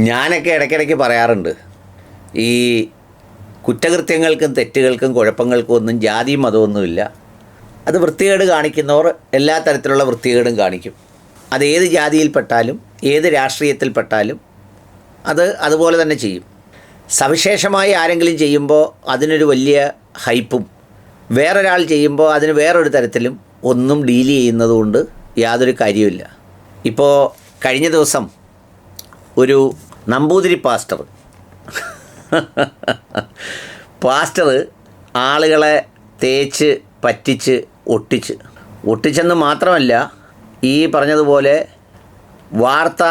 ഞാനൊക്കെ ഇടയ്ക്കിടയ്ക്ക് പറയാറുണ്ട്. ഈ കുറ്റകൃത്യങ്ങൾക്കും തെറ്റുകൾക്കും കുഴപ്പങ്ങൾക്കും ഒന്നും ജാതിയും മതമൊന്നുമില്ല അത് വൃത്തികേട് കാണിക്കുന്നവർ എല്ലാ തരത്തിലുള്ള വൃത്തികേടും കാണിക്കും. അത് ഏത് ജാതിയിൽപ്പെട്ടാലും ഏത് രാഷ്ട്രീയത്തിൽപ്പെട്ടാലും അത് അതുപോലെ തന്നെ ചെയ്യും. സവിശേഷമായി ആരെങ്കിലും ചെയ്യുമ്പോൾ അതിനൊരു വലിയ ഹൈപ്പും വേറൊരാൾ ചെയ്യുമ്പോൾ അതിന് വേറൊരു തരത്തിലും ഒന്നും ഡീൽ ചെയ്യുന്നതുകൊണ്ട് യാതൊരു കാര്യവുമില്ല. ഇപ്പോൾ കഴിഞ്ഞ ദിവസം ഒരു നമ്പൂതിരി പാസ്റ്റർ പാസ്റ്റർ ആളുകളെ തേച്ച് പറ്റിച്ച് ഒട്ടിച്ച്. ഒട്ടിച്ചെന്ന് മാത്രമല്ല ഈ പറഞ്ഞതുപോലെ വാർത്ത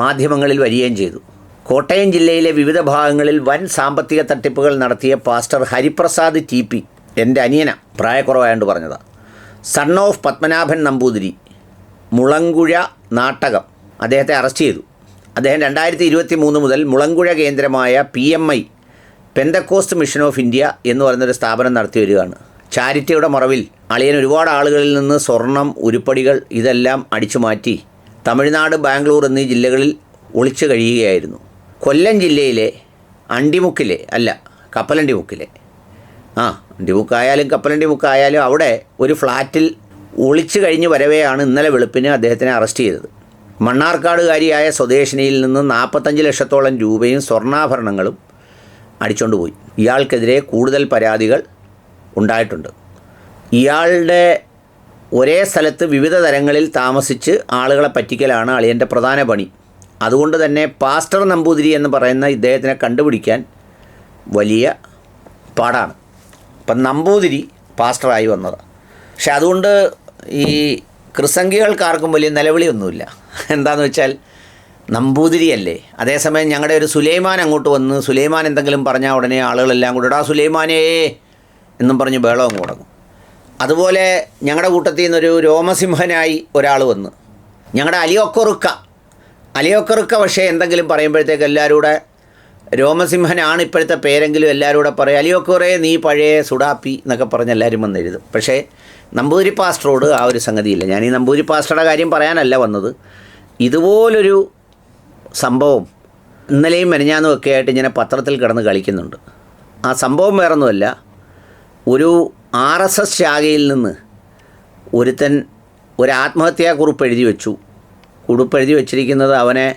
മാധ്യമങ്ങളിൽ വരികയും ചെയ്തു. കോട്ടയം ജില്ലയിലെ വിവിധ ഭാഗങ്ങളിൽ വൻ സാമ്പത്തിക തട്ടിപ്പുകൾ നടത്തിയ പാസ്റ്റർ ഹരിപ്രസാദ് ടി പി എന്റെ അനിയന പ്രായക്കുറവായതുകൊണ്ട് പറഞ്ഞതാണ് സൺ ഓഫ് പത്മനാഭൻ നമ്പൂതിരി മുളങ്കുഴ നാട്ടകം. അദ്ദേഹത്തെ അറസ്റ്റ് ചെയ്തു. അദ്ദേഹം രണ്ടായിരത്തി ഇരുപത്തി മൂന്ന് മുതൽ മുളങ്കുഴ കേന്ദ്രമായ P M I Pentecostal mission of India എന്ന് പറയുന്നൊരു സ്ഥാപനം നടത്തി വരികയാണ്. ചാരിറ്റിയുടെ മറവിൽ അളിയൻ ഒരുപാട് ആളുകളിൽ നിന്ന് സ്വർണം ഉരുപ്പടികൾ ഇതെല്ലാം അടിച്ചു മാറ്റി തമിഴ്നാട് ബാംഗ്ലൂർ എന്നീ ജില്ലകളിൽ ഒളിച്ചു കഴിയുകയായിരുന്നു. കൊല്ലം ജില്ലയിലെ അണ്ടിമുക്കിലെ അല്ല കപ്പലണ്ടി മുക്കിലെ ആ അണ്ടിമുക്കായാലും കപ്പലണ്ടിമുക്കായാലും അവിടെ ഒരു ഫ്ലാറ്റിൽ ഒളിച്ചു കഴിഞ്ഞ് വരവെയാണ് ഇന്നലെ വെളുപ്പിന് അദ്ദേഹത്തിനെ അറസ്റ്റ് ചെയ്തത്. മണ്ണാർക്കാടുകാരിയായ സ്വദേശിനിയിൽ നിന്ന് നാൽപ്പത്തഞ്ച് ലക്ഷത്തോളം രൂപയും സ്വർണാഭരണങ്ങളും അടിച്ചുകൊണ്ട് പോയി. ഇയാൾക്കെതിരെ കൂടുതൽ പരാതികൾ ഉണ്ടായിട്ടുണ്ട്. ഇയാളുടെ ഒരേ സ്ഥലത്ത് വിവിധ തരങ്ങളിൽ താമസിച്ച് ആളുകളെ പറ്റിക്കലാണ് അളിയന്റെ പ്രധാന പണി. അതുകൊണ്ട് തന്നെ പാസ്റ്റർ നമ്പൂതിരി എന്ന് പറയുന്ന ഇദ്ദേഹത്തിനെ കണ്ടുപിടിക്കാൻ വലിയ പാടാണ്. അപ്പം നമ്പൂതിരി പാസ്റ്ററായി വന്നത്. പക്ഷെ അതുകൊണ്ട് ഈ ക്രിസംഖ്യകൾക്കാർക്കും വലിയ നിലവിളിയൊന്നുമില്ല. എന്താണെന്ന് വെച്ചാൽ നമ്പൂതിരിയല്ലേ? അതേസമയം ഞങ്ങളുടെ ഒരു സുലൈമാൻ അങ്ങോട്ട് വന്ന് സുലൈമാൻ എന്തെങ്കിലും പറഞ്ഞാൽ ഉടനെ ആളുകളെല്ലാം കൂടെ ഇടാ സുലൈമാനേ എന്നും പറഞ്ഞ് ബേളവും തുടങ്ങും അതുപോലെ ഞങ്ങളുടെ കൂട്ടത്തിൽ നിന്നൊരു രോമസിംഹനായി ഒരാൾ വന്ന്. ഞങ്ങളുടെ അലിയൊക്കൊറുക്ക. അലിയൊക്കൊറുക്ക പക്ഷേ എന്തെങ്കിലും പറയുമ്പോഴത്തേക്ക് എല്ലാവരും കൂടെ രോമസിംഹനാണ് ഇപ്പോഴത്തെ പേരെങ്കിലും എല്ലാവരും കൂടെ പറയും കുറേ നീ പഴയ സുഡാപ്പി എന്നൊക്കെ പറഞ്ഞ് എല്ലാവരും വന്ന് എഴുതും. പക്ഷേ നമ്പൂതിരി പാസ്റ്ററോട് ആ ഒരു സംഗതിയില്ല. ഞാൻ ഈ നമ്പൂതിരി പാസ്റ്ററുടെ കാര്യം പറയാനല്ല വന്നത്. ഇതുപോലൊരു സംഭവം ഇന്നലെയും മെനഞ്ഞാന്നും ഒക്കെ ആയിട്ട് ഇങ്ങനെ പത്രത്തിൽ കിടന്ന് കളിക്കുന്നുണ്ട്. ആ സംഭവം വേറൊന്നുമല്ല. ഒരു ആർ എസ് എസ് ശാഖയിൽ നിന്ന് ഒരുത്തൻ ഒരു ആത്മഹത്യാക്കുറിപ്പ് എഴുതി വെച്ചു. കുറിപ്പ് എഴുതി വെച്ചിരിക്കുന്നത് അവനെ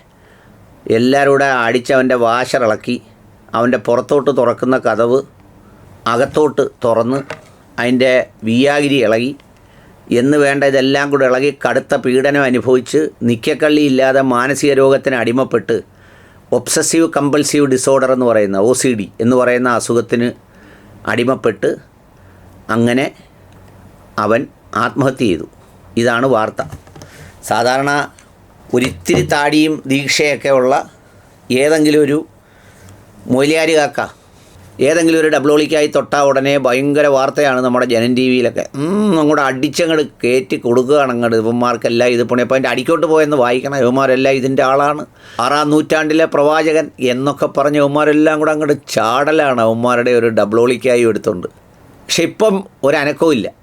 എല്ലാവരുടെ അടിച്ച് അവന്റെ വാശറിളക്കി അവന്റെ പുറത്തോട്ട് തുറക്കുന്ന കതവ് അകത്തോട്ട് തുറന്ന് അതിന്റെ വിയാഗിരി ഇളകി എന്ന് വേണ്ട ഇതെല്ലാം കൂടെ ഇളകി കടുത്ത പീഡനം അനുഭവിച്ച് നിക്കക്കള്ളിയില്ലാതെ മാനസിക രോഗത്തിന് അടിമപ്പെട്ട് ഒബ്സസീവ് കമ്പൾസീവ് ഡിസോർഡർ എന്ന് പറയുന്ന ഒ സി ഡി എന്ന് പറയുന്ന അസുഖത്തിന് അടിമപ്പെട്ട് അങ്ങനെ അവൻ ആത്മഹത്യ ചെയ്തു. ഇതാണ് വാർത്ത. സാധാരണ ഒരിത്തിരി താടിയും ദീക്ഷയൊക്കെ ഉള്ള ഏതെങ്കിലും ഒരു മൊയിലാരി കാക്ക. ഏതെങ്കിലും ഒരു ഡബ്ലോളിക്കായി തൊട്ടാൽ ഉടനെ ഭയങ്കര വാർത്തയാണ് നമ്മുടെ ജനൻ ടി വിയിലൊക്കെ. അങ്ങോട്ട് അടിച്ചങ്ങോട്ട് കയറ്റി കൊടുക്കുകയാണ് അങ്ങോട്ട് ഇവന്മാർക്കെല്ലാം ഇത് പണി. അപ്പോൾ അതിന്റെ അടിക്കോട്ട് പോയെന്ന് വായിക്കണം. ഇവന്മാരെല്ലാം ഇതിന്റെ ആളാണ്. ആറാം നൂറ്റാണ്ടിലെ പ്രവാചകൻ എന്നൊക്കെ പറഞ്ഞ് ഇവന്മാരെല്ലാം കൂടെ അങ്ങോട്ട് ചാടലാണ് അവന്മാരുടെ ഒരു ഡബ്ലോളിക്കായി എടുത്തുകൊണ്ട്. പക്ഷെ ഇപ്പം ഒരനക്കവും ഇല്ല.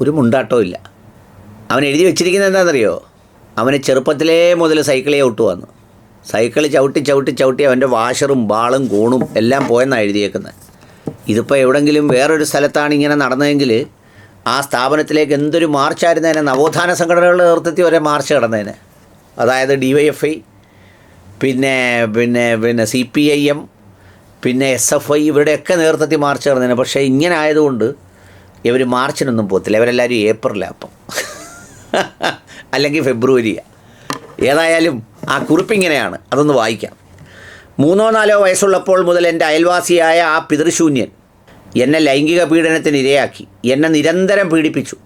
ഒരു മുണ്ടാട്ടവും ഇല്ല. അവൻ എഴുതി വെച്ചിരിക്കുന്നത് എന്താണെന്നറിയോ? അവന് ചെറുപ്പത്തിലേ മുതൽ സൈക്കിളേ ഒട്ടുവന്നു സൈക്കിൾ ചവിട്ടി ചവിട്ടി ചവിട്ടി അവന്റെ വാഷറും ബാളും കൂണും എല്ലാം പോയെന്നാണ് എഴുതിയേക്കുന്നത് ഇതിപ്പോൾ എവിടെങ്കിലും വേറൊരു സ്ഥലത്താണ് ഇങ്ങനെ നടന്നതെങ്കിൽ ആ സ്ഥാപനത്തിലേക്ക് എന്തൊരു മാർച്ചായിരുന്നതിനെ നവോത്ഥാന സംഘടനകളുടെ നേതൃത്വത്തിൽ വരെ മാർച്ച് കിടന്നതിന് അതായത് ഡി വൈ എഫ് ഐ പിന്നെ പിന്നെ പിന്നെ സി പി ഐ എം പിന്നെ എസ് എഫ് ഐ ഇവരുടെയൊക്കെ നേതൃത്വത്തിൽ മാർച്ച് നടന്നതിന് പക്ഷേ ഇങ്ങനെ ആയതുകൊണ്ട് ഇവർ മാർച്ചിനൊന്നും പോകത്തില്ല ഇവരെല്ലാവരും ഏപ്രിലാണ് അപ്പം. അല്ലെങ്കിൽ ഫെബ്രുവരി. ഏതായാലും ആ കുറിപ്പിങ്ങനെയാണ് അതൊന്ന് വായിക്കാം. മൂന്നോ നാലോ വയസ്സുള്ളപ്പോൾ മുതൽ എന്റെ അയൽവാസിയായ ആ പിതൃശൂന്യൻ എന്നെ ലൈംഗിക പീഡനത്തിന് ഇരയാക്കി. എന്നെ നിരന്തരം പീഡിപ്പിച്ചു.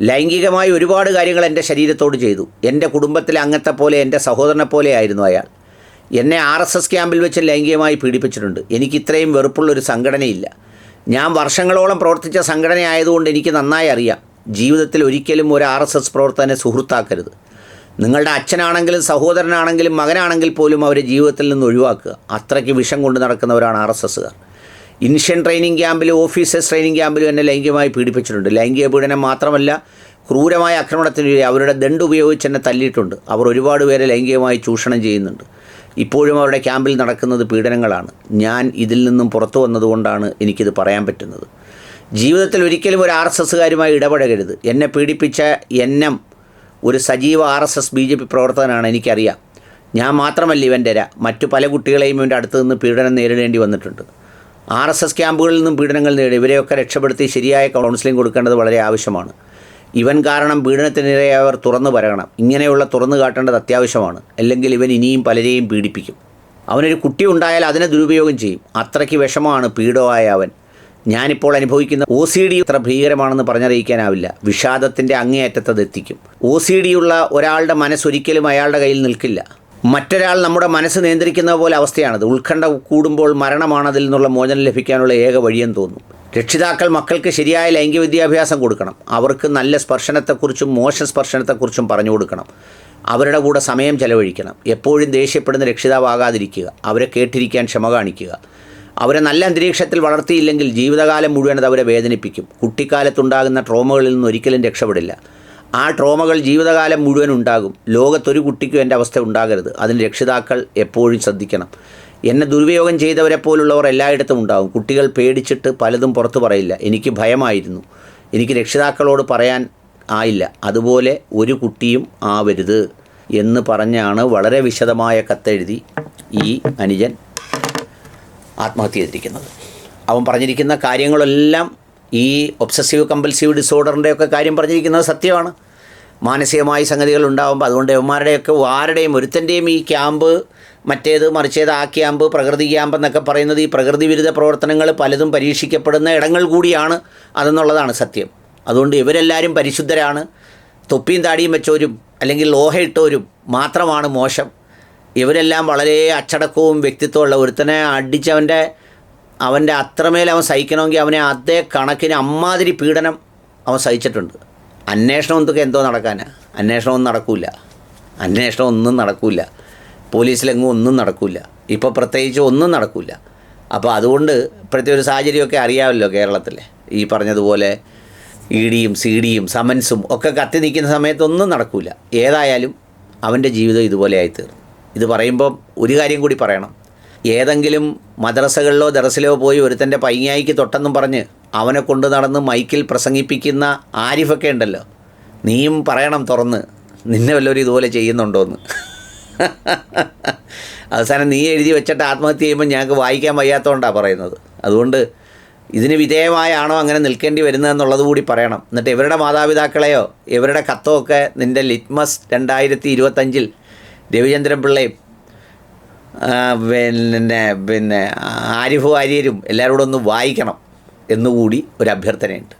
ലൈംഗികമായി ഒരുപാട് കാര്യങ്ങൾ എന്റെ ശരീരത്തോട് ചെയ്തു. എന്റെ കുടുംബത്തിലെ അംഗത്തെ പോലെ എന്റെ സഹോദരനെ പോലെ ആയിരുന്നു അയാൾ. എന്നെ ആർ എസ് എസ് ക്യാമ്പിൽ വെച്ച് ലൈംഗികമായി പീഡിപ്പിച്ചിട്ടുണ്ട്. എനിക്ക് ഇത്രയും വെറുപ്പുള്ളൊരു സംഘടനയില്ല. ഞാൻ വർഷങ്ങളോളം പ്രവർത്തിച്ച സംഘടനയായതുകൊണ്ട് എനിക്ക് നന്നായി അറിയാം. ജീവിതത്തിൽ ഒരിക്കലും ഒരു ആർ എസ് എസ് പ്രവർത്തകനെ സുഹൃത്താക്കരുത്. നിങ്ങളുടെ അച്ഛനാണെങ്കിലും സഹോദരനാണെങ്കിലും മകനാണെങ്കിൽ പോലും അവരെ ജീവിതത്തിൽ നിന്ന് ഒഴിവാക്കുക. അത്രയ്ക്ക് വിഷം കൊണ്ട് നടക്കുന്നവരാണ് ആർ എസ് എസ്സുകാർ. ഇൻഷ്യൻ ട്രെയിനിങ് ക്യാമ്പിലും ഓഫീസേഴ്സ് ട്രെയിനിങ് ക്യാമ്പിലും എന്നെ ലൈംഗികമായി പീഡിപ്പിച്ചിട്ടുണ്ട്. ലൈംഗിക പീഡനം മാത്രമല്ല ക്രൂരമായ ആക്രമണത്തിന് അവരുടെ ദണ്ട് ഉപയോഗിച്ച് എന്നെ തല്ലിയിട്ടുണ്ട്. അവർ ഒരുപാട് പേരെ ലൈംഗികമായി ചൂഷണം ചെയ്യുന്നുണ്ട്. ഇപ്പോഴും അവരുടെ ക്യാമ്പിൽ നടക്കുന്നത് പീഡനങ്ങളാണ്. ഞാൻ ഇതിൽ നിന്നും പുറത്തു വന്നതുകൊണ്ടാണ് എനിക്കിത് പറയാൻ പറ്റുന്നത്. ജീവിതത്തിൽ ഒരിക്കലും ഒരു ആർ എസ് എസ്സുകാരുമായി ഇടപഴകരുത്. എന്നെ പീഡിപ്പിച്ച എന്നും ഒരു സജീവ R S S B J P പ്രവർത്തകനാണ് എനിക്കറിയാം. ഞാൻ മാത്രമല്ല ഇവന്റെ ര. മറ്റു പല കുട്ടികളെയും ഇവന്റെ അടുത്ത് നിന്ന് പീഡനം നേരിടേണ്ടി വന്നിട്ടുണ്ട്. ആർ എസ് എസ് ക്യാമ്പുകളിൽ നിന്നും പീഡനങ്ങൾ നേടി ഇവരെയൊക്കെ രക്ഷപ്പെടുത്തി ശരിയായ കൗൺസിലിംഗ് കൊടുക്കേണ്ടത് വളരെ ആവശ്യമാണ്. ഇവൻ കാരണം പീഡനത്തിനിരയായവർ തുറന്നു പറയണം. ഇങ്ങനെയുള്ള തുറന്നു കാട്ടേണ്ടത് അത്യാവശ്യമാണ്. അല്ലെങ്കിൽ ഇവൻ ഇനിയും പലരെയും പീഡിപ്പിക്കും. അവനൊരു കുട്ടി ഉണ്ടായാൽ അതിനെ ദുരുപയോഗം ചെയ്യും. അത്രയ്ക്ക് വിഷമമാണ് പീഡമായ അവൻ. ഞാനിപ്പോൾ അനുഭവിക്കുന്ന ഒ സി ഡി അത്ര ഭീകരമാണെന്ന് പറഞ്ഞറിയിക്കാനാവില്ല. വിഷാദത്തിന്റെ അങ്ങേയറ്റത്തത് എത്തിക്കും. ഒ സി ഡി ഉള്ള ഒരാളുടെ മനസ്സൊരിക്കലും അയാളുടെ കയ്യിൽ നിൽക്കില്ല. മറ്റൊരാൾ നമ്മുടെ മനസ്സ് നിയന്ത്രിക്കുന്ന പോലെ അവസ്ഥയാണത്. ഉത്കണ്ഠ കൂടുമ്പോൾ മരണമാണതിൽ നിന്നുള്ള മോചനം ലഭിക്കാനുള്ള ഏക വഴിയെന്ന് തോന്നും. രക്ഷിതാക്കൾ മക്കൾക്ക് ശരിയായ ലൈംഗിക വിദ്യാഭ്യാസം കൊടുക്കണം. അവർക്ക് നല്ല സ്പർശനത്തെക്കുറിച്ചും മോശ സ്പർശനത്തെക്കുറിച്ചും പറഞ്ഞു കൊടുക്കണം. അവരുടെ കൂടെ സമയം ചെലവഴിക്കണം. എപ്പോഴും ദേഷ്യപ്പെടുന്ന രക്ഷിതാവാകാതിരിക്കുക. അവരെ കേട്ടിരിക്കാൻ ക്ഷമ കാണിക്കുക. അവരെ നല്ല അന്തരീക്ഷത്തിൽ വളർത്തിയില്ലെങ്കിൽ ജീവിതകാലം മുഴുവൻ അത് അവരെ വേദനിപ്പിക്കും. കുട്ടിക്കാലത്തുണ്ടാകുന്ന ട്രോമകളിൽ നിന്ന് ഒരിക്കലും രക്ഷപ്പെടില്ല. ആ ട്രോമകൾ ജീവിതകാലം മുഴുവൻ ഉണ്ടാകും. ലോകത്തൊരു കുട്ടിക്കും എന്റെ അവസ്ഥ ഉണ്ടാകരുത്. അതിന് രക്ഷിതാക്കൾ എപ്പോഴും ശ്രദ്ധിക്കണം. എന്നെ ദുർവിയോഗം ചെയ്തവരെ പോലുള്ളവർ എല്ലായിടത്തും ഉണ്ടാകും. കുട്ടികൾ പേടിച്ചിട്ട് പലതും പുറത്തു പറയില്ല. എനിക്ക് ഭയമായിരുന്നു. എനിക്ക് രക്ഷിതാക്കളോട് പറയാൻ ആയില്ല. അതുപോലെ ഒരു കുട്ടിയും ആവരുത് എന്ന് പറഞ്ഞാണ് വളരെ വിശദമായ കത്തെഴുതി ഈ അനുജൻ ആത്മഹത്യ ചെയ്തിരിക്കുന്നത് അവൻ പറഞ്ഞിരിക്കുന്ന കാര്യങ്ങളെല്ലാം ഈ ഒബ്സസീവ് കമ്പൽസീവ് ഡിസോർഡറിന്റെ ഒക്കെ കാര്യം പറഞ്ഞിരിക്കുന്നത് സത്യമാണ്. മാനസികമായ സംഗതികൾ ഉണ്ടാകുമ്പോൾ അതുകൊണ്ട് യവന്മാരുടെയൊക്കെ ആരുടെയും ഒരുത്തന്റെയും ഈ ക്യാമ്പ് മറ്റേത് മറിച്ചേത് ആ ക്യാമ്പ് പ്രകൃതി ക്യാമ്പ് എന്നൊക്കെ പറയുന്നത് ഈ പ്രകൃതി വിരുദ്ധ പ്രവർത്തനങ്ങൾ പലതും പരീക്ഷിക്കപ്പെടുന്ന ഇടങ്ങൾ കൂടിയാണ് അതെന്നുള്ളതാണ് സത്യം. അതുകൊണ്ട് ഇവരെല്ലാവരും പരിശുദ്ധരാണ്. തൊപ്പിയും താടിയും വെച്ചവരും അല്ലെങ്കിൽ ലോഹ ഇട്ടവരും മാത്രമാണ് മോശം. ഇവരെല്ലാം വളരെ അച്ചടക്കവും വ്യക്തിത്വമുള്ള ഒരുത്തനെ അടിച്ചവന്റെ അവന്റെ അത്രമേൽ അവൻ സഹിക്കണമെങ്കിൽ അവനെ അതേ കണക്കിന് അമ്മാതിരി പീഡനം അവൻ സഹിച്ചിട്ടുണ്ട്. അന്വേഷണം എന്തൊക്കെ എന്തോ നടക്കാനാണ് അന്വേഷണം ഒന്നും നടക്കില്ല അന്വേഷണം ഒന്നും നടക്കില്ല പോലീസിലെങ്ങും ഒന്നും നടക്കില്ല ഇപ്പോൾ പ്രത്യേകിച്ച് ഒന്നും നടക്കില്ല അപ്പോൾ അതുകൊണ്ട് ഇപ്പോഴത്തെ ഒരു സാഹചര്യമൊക്കെ അറിയാമല്ലോ കേരളത്തിൽ ഈ പറഞ്ഞതുപോലെ ഇ ഡിയും സി ഡിയും സമൻസും ഒക്കെ കത്തി നിൽക്കുന്ന സമയത്തൊന്നും നടക്കില്ല ഏതായാലും അവന്റെ ജീവിതം ഇതുപോലെ ആയിത്തീർന്നു. ഇത് പറയുമ്പോൾ ഒരു കാര്യം കൂടി പറയണം. ഏതെങ്കിലും മദ്രസകളിലോ ദറസിലോ പോയി ഒരുത്തന്റെ പൈങ്ങായിക്ക് തൊട്ടെന്നും പറഞ്ഞ് അവനെ കൊണ്ട് നടന്ന് മൈക്കിൽ പ്രസംഗിപ്പിക്കുന്ന ആരിഫൊക്കെ ഉണ്ടല്ലോ. നീയും പറയണം തുറന്ന്. നിന്നെ വല്ലവരും ഇതുപോലെ ചെയ്യുന്നുണ്ടോയെന്ന് അവസാനം നീ എഴുതി വെച്ചിട്ട് ആത്മഹത്യ ചെയ്യുമ്പോൾ ഞങ്ങൾക്ക് വായിക്കാൻ വയ്യാത്തതുകൊണ്ടാണ് പറയുന്നത്. അതുകൊണ്ട് ഇതിന് വിധേയമായാണോ അങ്ങനെ നിൽക്കേണ്ടി വരുന്നതെന്നുള്ളത് കൂടി പറയണം. എന്നിട്ട് ഇവരുടെ മാതാപിതാക്കളെയോ ഇവരുടെ കത്തോ ഒക്കെ നിന്റെ ലിറ്റ്മസ് രണ്ടായിരത്തി ഇരുപത്തഞ്ചിൽ രവിചന്ദ്രൻ പിള്ളയും പിന്നെ പിന്നെ ആരിഫ് വാര്യരും എല്ലാവരോടും ഒന്ന് വായിക്കണം എന്നുകൂടി ഒരു അഭ്യർത്ഥനയുണ്ട്.